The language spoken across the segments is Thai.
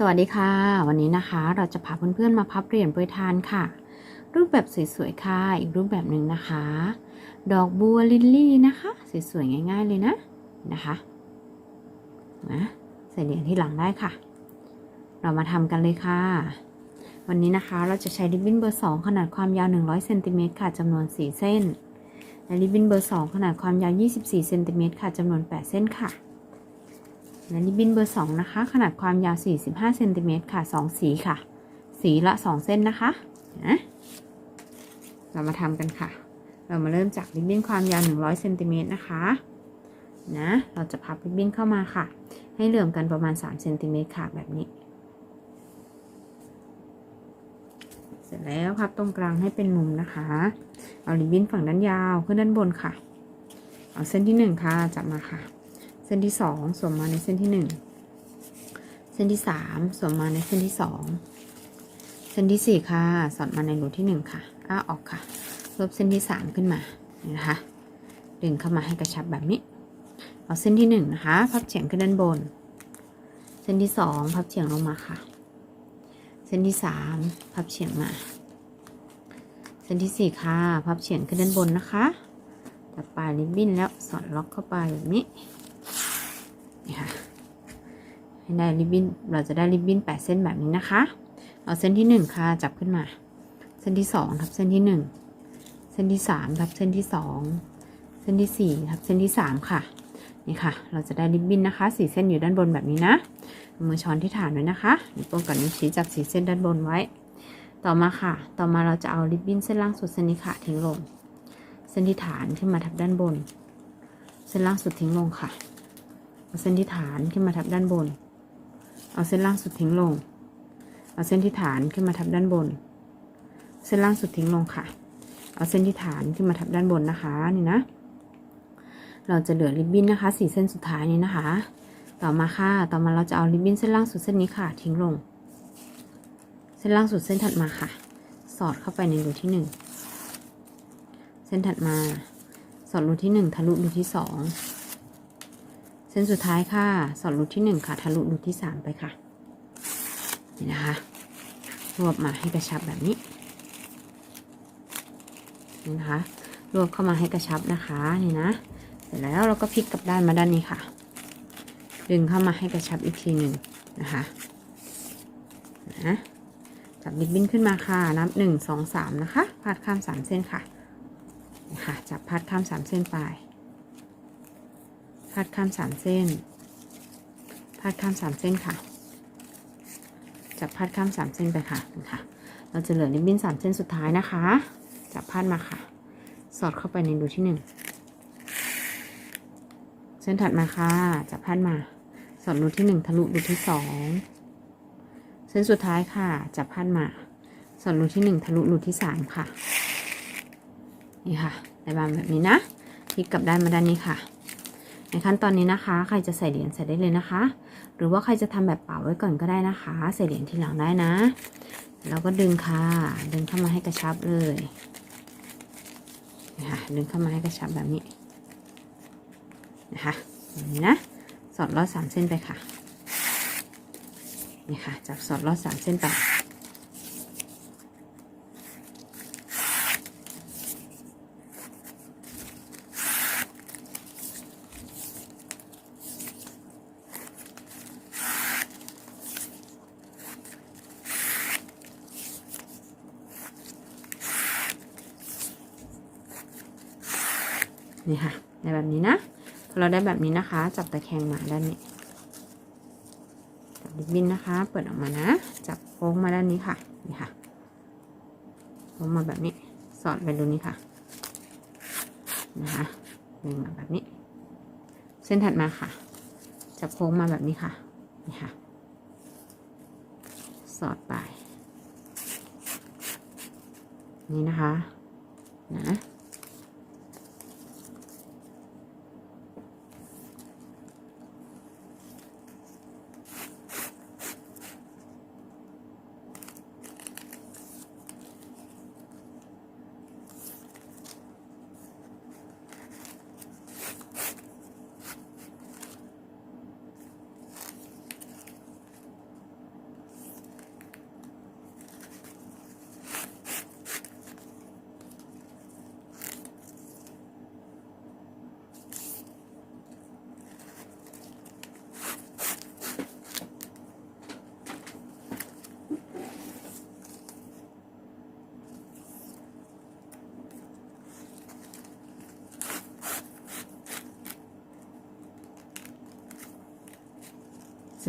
สวัสดีค่ะ วันนี้นะคะเราจะพาเพื่อนๆมาพับเหรียญโปรยทานค่ะ รูปแบบสวยๆค่ะ อีกรูปแบบหนึ่งนะคะ ดอกบัวลิลลี่นะคะสวยๆง่าย ๆเลยนะนะคะนะใส่เหรียญที่หลังได้ค่ะ เรามาทำกันเลยค่ะ วันนี้นะคะเราจะใช้ริบบิ้นเบอร์ 2 ขนาดความยาว 100เซนติเมตรค่ะจำนวน 4 เส้นและริบบิ้นเบอร์ 2 ขนาดความยาว 24เซนติเมตรค่ะจำนวน 8 เส้นค่ะ และริบบิ้นเบอร์ 2 นะคะ ขนาดความยาว 45เซนติเมตรค่ะ 2 สีค่ะ สีละ 2 เส้นนะคะนะเรามาทำกันค่ะ เรามาเริ่มจากริบบิ้นความยาว 100เซนติเมตรนะคะ นะ เราจะพับริบบิ้นเข้ามาค่ะ ให้เหลื่อมกันประมาณ3เซนติเมตรค่ะ แบบนี้ เสร็จแล้วพับตรงกลางให้เป็นมุมนะคะ เอาริบบิ้นฝั่งด้านยาวขึ้นด้านบนค่ะ เอาเส้นที่หนึ่งค่ะ จับมาค่ะ เส้นที่สองสวมมาในเส้นที่หนึ่งเส้นที่สามสวมมาในเส้นที่สองเส้นที่สี่ค่ะ สอดมาในรูที่หนึ่งค่ะ อ้าออกค่ะ ลบเส้นที่สามขึ้นมานี่นะคะ ดึงเข้ามาให้กระชับแบบนี้ เอาเส้นที่หนึ่งนะคะ พับเฉียงขึ้นด้านบน เส้นที่สองพับเฉียงลงมาค่ะ เส้นที่สามพับเฉียงมา เส้นที่สี่ค่ะ พับเฉียงขึ้นด้านบนนะคะ ตัดปลายริบบิ้นแล้วสอดล็อกเข้าไปแบบนี้ นี่ค่ะให้ได้ริบบิ้นเราจะได้ริบบิ้นแปดเส้นแบบนี้นะคะ เอาเส้นที่หนึ่งค่ะจับขึ้นมา เส้นที่สองทับเส้นที่หนึ่งเส้นที่สามทับเส้นที่สองเส้นที่สี่ทับเส้นที่สามค่ะนี่ค่ะ เราจะได้ริบบิ้นนะคะสี่เส้นอยู่ด้านบนแบบนี้นะ มือช้อนที่ฐานไว้นะคะนิ้วโป้งกับนิ้วชี้จับสีเส้นด้านบนไว้ ต่อมาค่ะ ต่อมาเราจะเอาริบบิ้นเส้นล่างสุดเส้นนี้ค่ะทิ้งลง เส้นที่ฐานขึ้นมาทับด้านบน เส้นล่างสุดทิ้งลงค่ะ เอาเส้นที่ฐานขึ้นมาทับด้านบน เอาเส้นล่างสุดทิ้งลง เอาเส้นที่ฐานขึ้นมาทับด้านบน เส้นล่างสุดทิ้งลงค่ะ เอาเส้นที่ฐานขึ้นมาทับด้านบนนะคะนี่นะ เราจะเหลือริบบิ้นนะคะสี่เส้นสุดท้ายนี้นะคะ ต่อมาค่ะ ต่อมาเราจะเอาริบบิ้นเส้นล่างสุดเส้นนี้ค่ะ ทิ้งลง เส้นล่างสุดเส้นถัดมาค่ะ สอดเข้าไปในรูที่หนึ่ง เส้นถัดมา สอดรูที่หนึ่งทะลุรูที่สอง ส้นสุดท้ายค่ะ สอดรูที่หนึ่งค่ะ ทะลุรูที่สามไปค่ะ นี่นะคะ รวบมาให้กระชับแบบนี้นี่นะคะ รวบเข้ามาให้กระชับนะคะ นี่นะ เสร็จแล้วเราก็พลิกกลับด้านมาด้านนี้ค่ะ ดึงเข้ามาให้กระชับอีกทีหนึ่งนะคะ นะจับริบบิ้นขึ้นมาค่ะ นับหนึ่งสองสามนะคะ พาดข้ามสามเส้นค่ะนะคะจับพาดข้ามสามเส้นไป พาดข้ามสามเส้น พาดข้ามสามเส้นค่ะ จับพาดข้ามสามเส้นไปค่ะนะคะเราจะเหลือริบบิ้นสามเส้นสุดท้ายนะคะ จับพาดมาค่ะ สอดเข้าไปในรูที่หนึ่งเส้นถัดมาค่ะ จับพาดมา สอดรูที่หนึ่งทะลุรูที่สองเส้นสุดท้ายค่ะ จับพาดมา สอดรูที่หนึ่งทะลุรูที่สามค่ะ นี่ค่ะได้บานแบบนี้นะพลิกกลับด้านมาด้านนี้ค่ะ ขั้นตอนนี้นะคะ ใครจะใส่เหรียญใส่ได้เลยนะคะ หรือว่าใครจะทำแบบเป่าไว้ก่อนก็ได้นะคะ ใส่เหรียญทีหลังได้นะแล้วก็ดึงค่ะ ดึงเข้ามาให้กระชับเลยนี่ค่ะดึงเข้ามาให้กระชับแบบนี้นะคะแบบนี้นะสอดลอดสามเส้นไปค่ะนี่ค่ะจับสอดลอดสามเส้นไป นี่ค่ะในแบบนี้นะ พอเราได้ แบบนี้นะคะ จับตะแคงมาด้านนี้จับริบบิ้นนะคะ เปิดออกมานะ จับโค้งมาด้านนี้ค่ะ นี่ค่ะโค้งมาแบบนี้ สอดไปตรงนี้ค่ะ นะคะดึงมาแบบนี้ เส้นถัดมาค่ะ จับโค้งมาแบบนี้ค่ะ นี่ค่ะ สอดไป นี่นะคะ นะ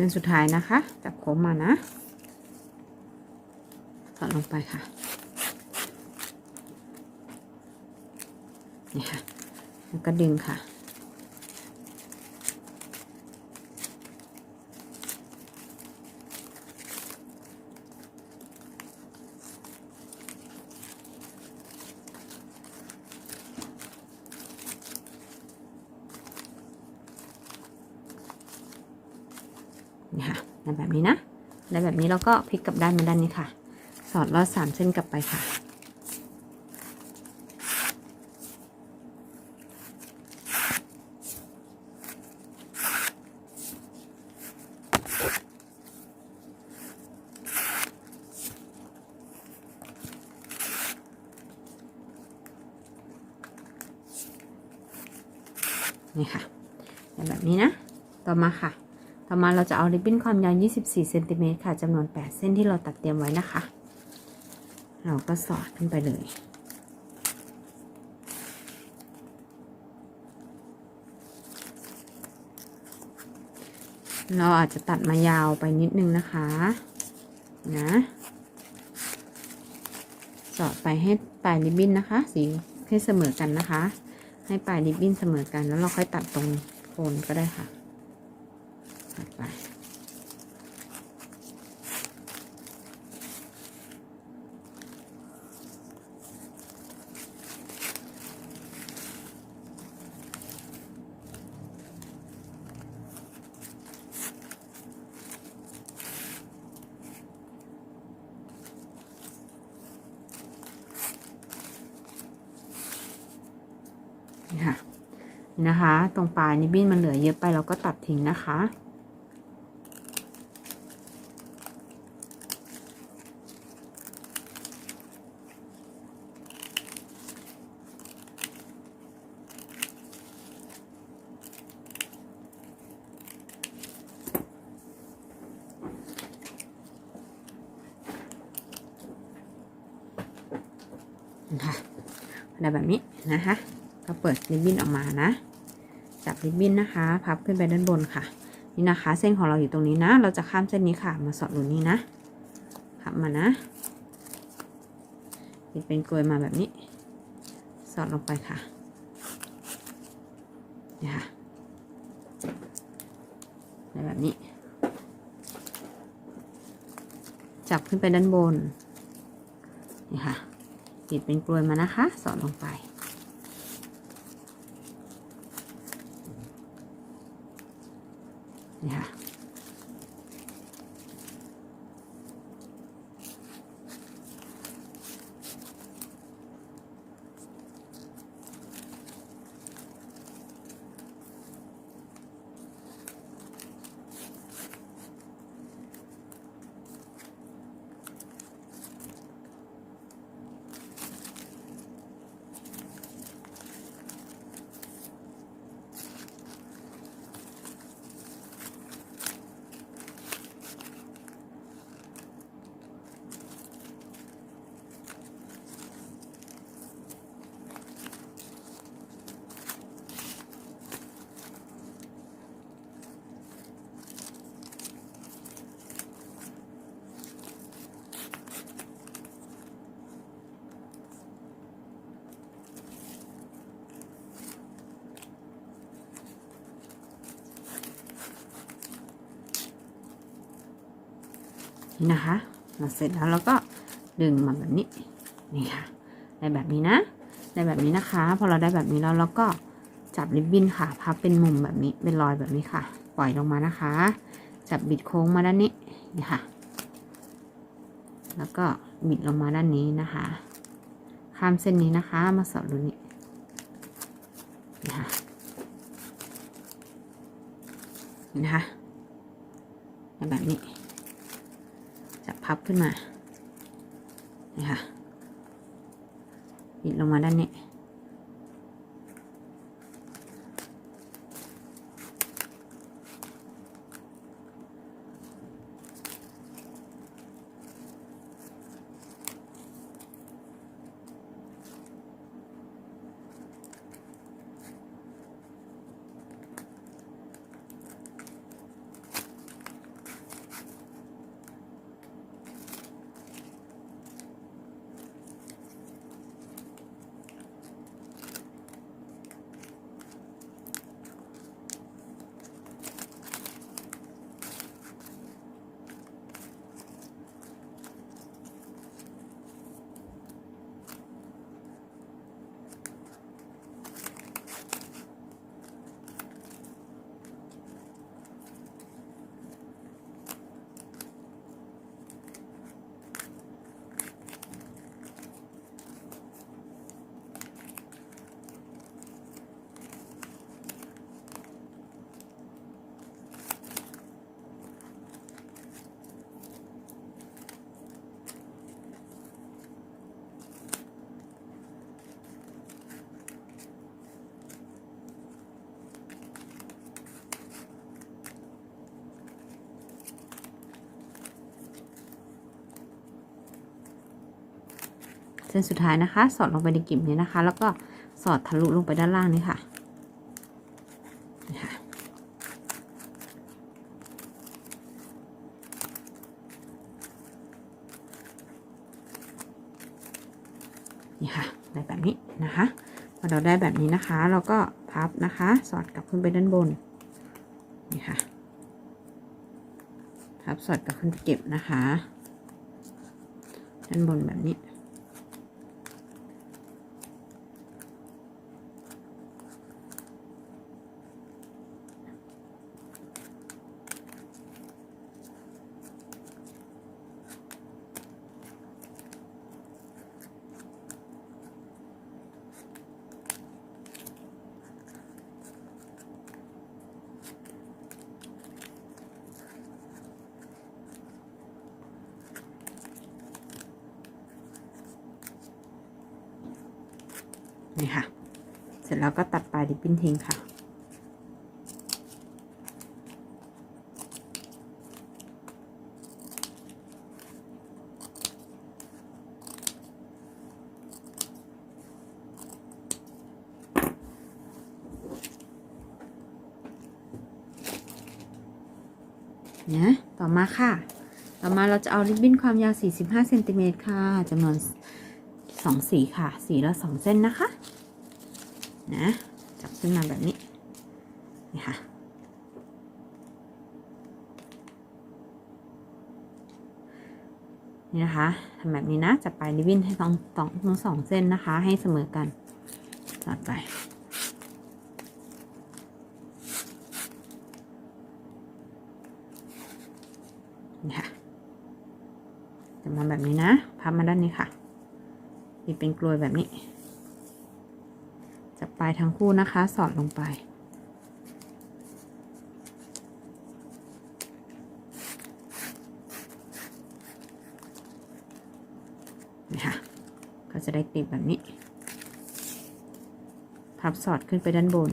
ส้นสุดท้ายนะคะ จับโค้งมานะสอดลงไปค่ะ นี่ค่ะ แล้วก็ดึงค่ะ นี่ค่ะได้แบบนี้นะได้แบบนี้เราก็พลิกกลับด้านมาด้านนี้ค่ะ สอดลอดสามเส้นกลับไปค่ะ นี่ค่ะแบบนี้นะ ต่อมาค่ะ ต่อมาเราจะเอาริบบิ้นความยาว 24เซนติเมตรค่ะจำนวน 8 เส้นที่เราตัดเตรียมไว้นะคะ เราก็สอดขึ้นไปเลย เราอาจจะตัดมายาวไปนิดนึงนะคะ นะ สอดไปให้ปลายริบบิ้นนะคะ สีให้เสมอกันนะคะ ให้ปลายริบบิ้นเสมอกันแล้วเราค่อยตัดตรงโคนก็ได้ค่ะัดไปนี่ค่ะนะคะ ตรงปลายนี่บิ้นมันเหลือเยอะไปเราก็ตัดทิ้งนะคะ อะไรแบบนี้นะคะก็เปิดริบบิ้นออกมานะ จับริบบิ้นนะคะ พับขึ้นไปด้านบนค่ะ นี่นะคะ เส้นของเราอยู่ตรงนี้นะ เราจะข้ามเส้นนี้ค่ะ มาสอดรูนี้นะพับมานะปิดเป็นกลวยมาแบบนี้ สอดลงไปค่ะนี่ค่ะแบบนี้ จับขึ้นไปด้านบน นี่ค่ะ ปิดเป็นกลวยมานะคะ สอดลงไป นี่ค่ะ นะคะเราเสร็จแล้วเราก็ดึงมาแบบนี้นี่ค่ะได้แบบนี้นะได้แบบนี้นะคะ พอเราได้แบบนี้แล้วเราก็จับริบบิ้นค่ะ พับเป็นมุมแบบนี้เป็นรอยแบบนี้ค่ะ ปล่อยลงมานะคะ จับบิดโค้งมาด้านนี้นี่ค่ะ แล้วก็บิดลงมาด้านนี้นะคะ ข้ามเส้นนี้นะคะ มาสอดรูนี้นี่ค่ะนี่นะคะแบบนี้ พับขึ้นมา นี่ค่ะบิดลงมาด้านนี้ เส้นสุดท้ายนะคะ สอดลงไปในกลีบนี้นะคะ แล้วก็สอดทะลุลงไปด้านล่างนี่ค่ะนี่ค่ะนี่ค่ะได้แบบนี้นะคะพอเราได้แบบนี้นะคะ เราก็พับนะคะ สอดกลับขึ้นไปด้านบนนี่ค่ะพับสอดกลับขึ้นไปเก็บนะคะ ด้านบนแบบนี้ นี่ค่ะ เสร็จแล้วก็ตัดปลายริบบิ้นทิ้งค่ะ นะ ต่อมาค่ะ ต่อมาเราจะเอาริบบิ้นความยาว 45เซนติเมตรค่ะจำนวน สองสีค่ะ สีละสองเส้นนะคะ นะ จับขึ้นมาแบบนี้ นี่ค่ะ นี่นะคะทำแบบนี้นะ จับปลายริบบิ้นให้ต้องต้องทั้งสองเส้นนะคะ ให้เสมอกันสอดไปนี่ค่ะจะมาแบบนี้นะ พับมาด้านนี้ค่ะ ปิดเป็นกลวยแบบนี้ จับปลายทั้งคู่นะคะ สอดลงไป นี่ค่ะ ก็จะได้ติดแบบนี้ พับสอดขึ้นไปด้านบน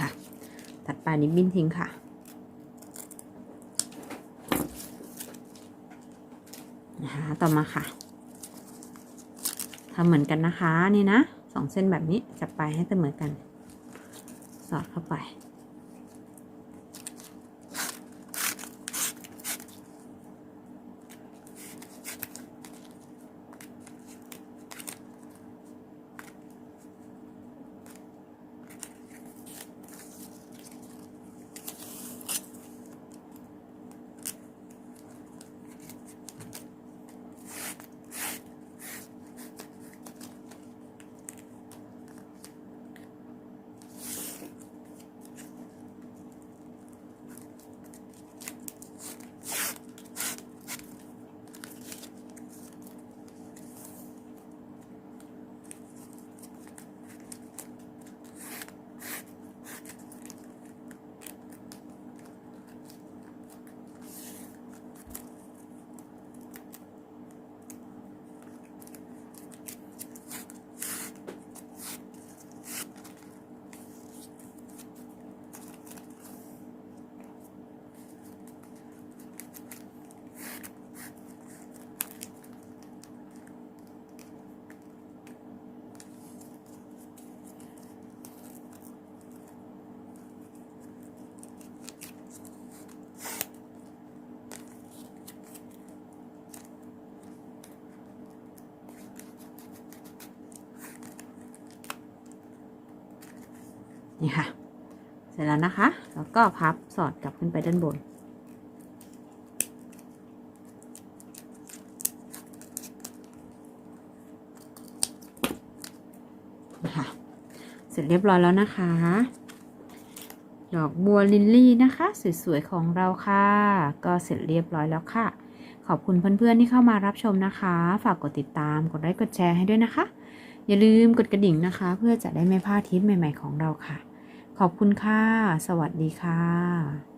ค่ะ ตัดปลายนิบบิ้นทิ้งค่ะ นะคะต่อมาค่ะทำเหมือนกันนะคะนี่นะสองเส้นแบบนี้จับปลายให้เสมอกัน สอดเข้าไป นี่ค่ะ เสร็จแล้วนะคะ แล้วก็พับสอดกลับขึ้นไปด้านบน ค่ะ เสร็จเรียบร้อยแล้วนะคะ ดอกบัวลิลลี่นะคะ สวยๆ ของเราค่ะ ก็เสร็จเรียบร้อยแล้วค่ะ ขอบคุณเพื่อนๆที่เข้ามารับชมนะคะ ฝากกดติดตาม กดไลค์ กดแชร์ให้ด้วยนะคะอย่าลืมกดกระดิ่งนะคะ เพื่อจะได้ไม่พลาดทิปใหม่ ๆ ของเราค่ะ ขอบคุณค่ะ สวัสดีค่ะ